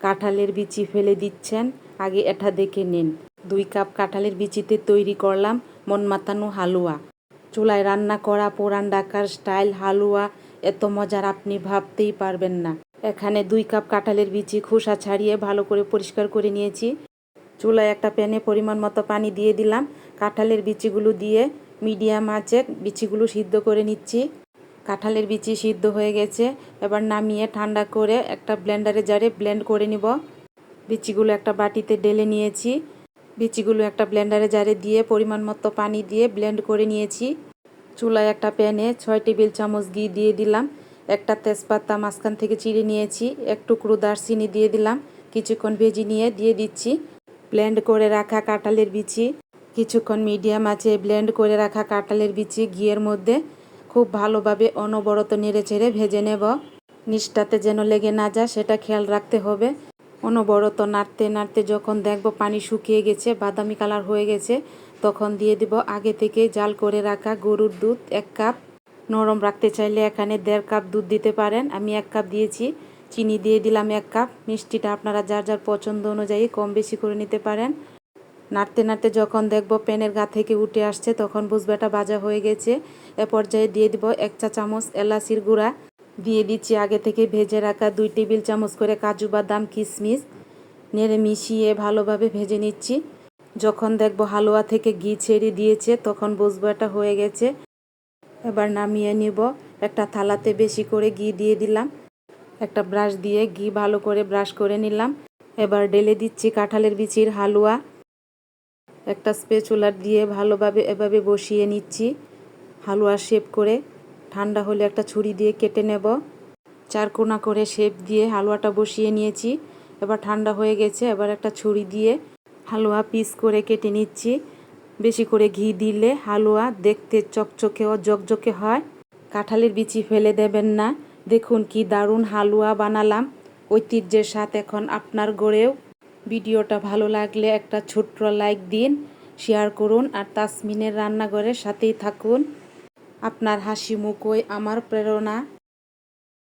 কাঁঠালের বিচি ফেলে দিচ্ছেন। আগে এটা দেখে নিন। দুই কাপ কাঁঠালের বিচিতে তৈরি করলাম মন মাতানো হালুয়া। চুলায় রান্না করা পুরান ঢাকার স্টাইল হালুয়া এত মজার আপনি ভাবতেই পারবেন না। এখানে দুই কাপ কাঁঠালের বিচি খোসা ছাড়িয়ে ভালো করে পরিষ্কার করে নিয়েছি। চুলায় একটা প্যানে পরিমাণ মতো পানি দিয়ে দিলাম। কাঁঠালের বিচিগুলো দিয়ে মিডিয়াম আঁচে বিচিগুলো সিদ্ধ করে নিচ্ছি। কাঁঠালের বিচি সিদ্ধ হয়ে গেছে। এবার নামিয়ে ঠান্ডা করে একটা ব্লেন্ডারে জারে ব্লেন্ড করে নিব। বিচিগুলো একটা বাটিতে ঢেলে নিয়েছি। বিচিগুলো একটা ব্লেন্ডারে জারে দিয়ে পরিমাণ মতো পানি দিয়ে ব্লেন্ড করে নিয়েছি। চুলায় একটা প্যানে ছয় টেবিল চামচ ঘি দিয়ে দিলাম। একটা তেজপাতা মাঝখান থেকে চিড়ে নিয়েছি। এক টুকরো দারচিনি দিয়ে দিলাম। কিছুক্ষণ ভেজে নিয়ে দিয়ে দিচ্ছি। ব্লেন্ড করে রাখা কাঁঠালের বিচি। কিছুক্ষণ মিডিয়াম আছে ব্লেন্ড করে রাখা কাঁঠালের বিচি ঘিয়ের মধ্যে। খুব ভালোভাবে অনবরত নেড়ে চেড়ে ভেজে নেব। নিচটাতে যেন লেগে না যায়, সেটা খেয়াল রাখতে হবে। অনবরত নাড়তে নাড়তে যখন দেখব পানি শুকিয়ে গেছে, বাদামি কালার হয়ে গেছে, তখন দিয়ে দিব আগে থেকে জাল করে রাখা গরুর দুধ এক কাপ। নরম রাখতে চাইলে এখানে দেড় কাপ দুধ দিতে পারেন। আমি এক কাপ দিয়েছি, চিনি দিয়ে দিলাম এক কাপ। মিষ্টিটা আপনারা যার যার পছন্দ অনুযায়ী কম বেশি করে নিতে পারেন। নাড়তে নাড়তে যখন দেখব প্যানের গা থেকে উঠে আসছে, তখন বুঝবে এটা ভাজা হয়ে গেছে। এ পর্যায়ে দিয়ে দিব এক চা চামচ এলাচির গুঁড়া। দিয়ে দিচ্ছি আগে থেকে ভেজে রাখা দুই টেবিল চামচ করে কাজু বাদাম কিশমিশ নেড়ে মিশিয়ে ভালোভাবে ভেজে নিচ্ছি। যখন দেখব হালুয়া থেকে ঘি ছেড়ে দিয়েছে, তখন বুঝব এটা হয়ে গেছে। এবার নামিয়ে নিব। একটা থালাতে বেশি করে ঘি দিয়ে দিলাম। একটা ব্রাশ দিয়ে ঘি ভালো করে ব্রাশ করে নিলাম। এবার ডেলে দিচ্ছি কাঁঠালের বিচির হালুয়া। একটা স্পেচুলার দিয়ে ভালোভাবে এভাবে বসিয়ে নিচ্ছি। হালুয়া শেপ করে। ঠান্ডা হলে একটা ছুরি দিয়ে কেটে নেব। চার কোনা করে শেপ দিয়ে হালুয়াটা বসিয়ে নিয়েছি। এবার ঠান্ডা হয়ে গেছে, এবার একটা ছুরি দিয়ে হালুয়া পিস করে কেটে নিচ্ছি। বেশি করে ঘি দিলে হালুয়া দেখতে চকচকে ও জকজকে হয়। কাঁঠালের বিচি ফেলে দেবেন না। দেখুন কি দারুণ হালুয়া বানালাম। ঐতিহ্যের সাথে এখন আপনার গড়েও ভিডিওটা ভালো লাগলে একটা ছোট্ট লাইক দিন শেয়ার করুন আর তাসমিনের রান্নাঘরের সাথেই থাকুন। আপনার হাসি মুখই আমার প্রেরণা।